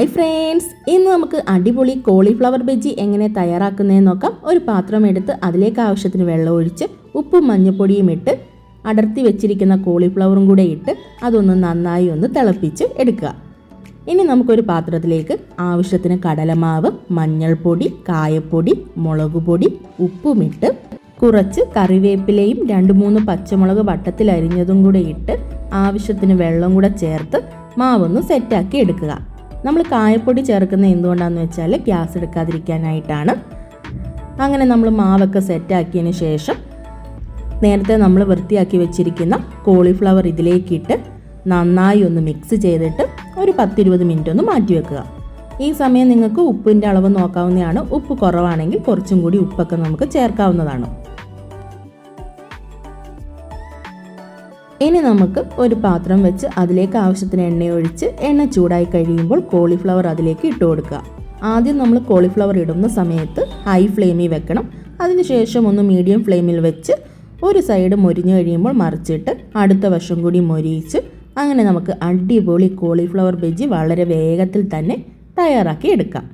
Hi friends ഇന്ന് നമുക്ക് അടിപൊളി കോളിഫ്ലവർ ബജ്ജി എങ്ങനെ തയ്യാറാക്കുന്നതെന്ന് നോക്കാം. ഒരു പാത്രം എടുത്ത് അതിലേക്ക് ആവശ്യത്തിന് വെള്ളം ഒഴിച്ച് ഉപ്പും മഞ്ഞൾപ്പൊടിയും ഇട്ട് അടർത്തി വെച്ചിരിക്കുന്ന കോളിഫ്ലവറും കൂടെ ഇട്ട് അതൊന്ന് നന്നായി ഒന്ന് തിളപ്പിച്ച് എടുക്കുക. ഇനി നമുക്കൊരു പാത്രത്തിലേക്ക് ആവശ്യത്തിന് കടലമാവ് മഞ്ഞൾപ്പൊടി കായപ്പൊടി മുളക് പൊടി ഉപ്പുമിട്ട് കുറച്ച് കറിവേപ്പിലയും രണ്ട് മൂന്ന് പച്ചമുളക് വട്ടത്തിൽ അരിഞ്ഞതും കൂടെ ഇട്ട് ആവശ്യത്തിന് വെള്ളം കൂടെ ചേർത്ത് മാവൊന്ന് സെറ്റാക്കി എടുക്കുക. നമ്മൾ കായപ്പൊടി ചേർക്കുന്നത് എന്തുകൊണ്ടാണെന്ന് വെച്ചാൽ ഗ്യാസ് എടുക്കാതിരിക്കാനായിട്ടാണ്. അങ്ങനെ നമ്മൾ മാവൊക്കെ സെറ്റാക്കിയതിന് ശേഷം നേരത്തെ നമ്മൾ വൃത്തിയാക്കി വെച്ചിരിക്കുന്ന കോളിഫ്ലവർ ഇതിലേക്കിട്ട് നന്നായി ഒന്ന് മിക്സ് ചെയ്തിട്ട് ഒരു പത്തിരുപത് മിനിറ്റ് ഒന്ന് മാറ്റി വെക്കുക. ഈ സമയം നിങ്ങൾക്ക് ഉപ്പിന്റെ അളവ് നോക്കാവുന്നതാണ്. ഉപ്പ് കുറവാണെങ്കിൽ കുറച്ചും കൂടി ഉപ്പൊക്കെ നമുക്ക് ചേർക്കാവുന്നതാണ്. ഇനി നമുക്ക് ഒരു പാത്രം വെച്ച് അതിലേക്ക് ആവശ്യത്തിന് എണ്ണ ഒഴിച്ച് എണ്ണ ചൂടായി കഴിയുമ്പോൾ കോളിഫ്ലവർ അതിലേക്ക് ഇട്ട് കൊടുക്കുക. ആദ്യം നമ്മൾ കോളിഫ്ലവർ ഇടുന്ന സമയത്ത് ഹൈ ഫ്ലെയിമിൽ വെക്കണം. അതിനുശേഷം ഒന്ന് മീഡിയം ഫ്ലെയിമിൽ വെച്ച് ഒരു സൈഡ് മൊരിഞ്ഞു കഴിയുമ്പോൾ മറിച്ചിട്ട് അടുത്ത വശം കൂടി മൊരിയിച്ച് അങ്ങനെ നമുക്ക് അടിപൊളി കോളിഫ്ലവർ ബജ്ജി വളരെ വേഗത്തിൽ തന്നെ തയ്യാറാക്കി എടുക്കാം.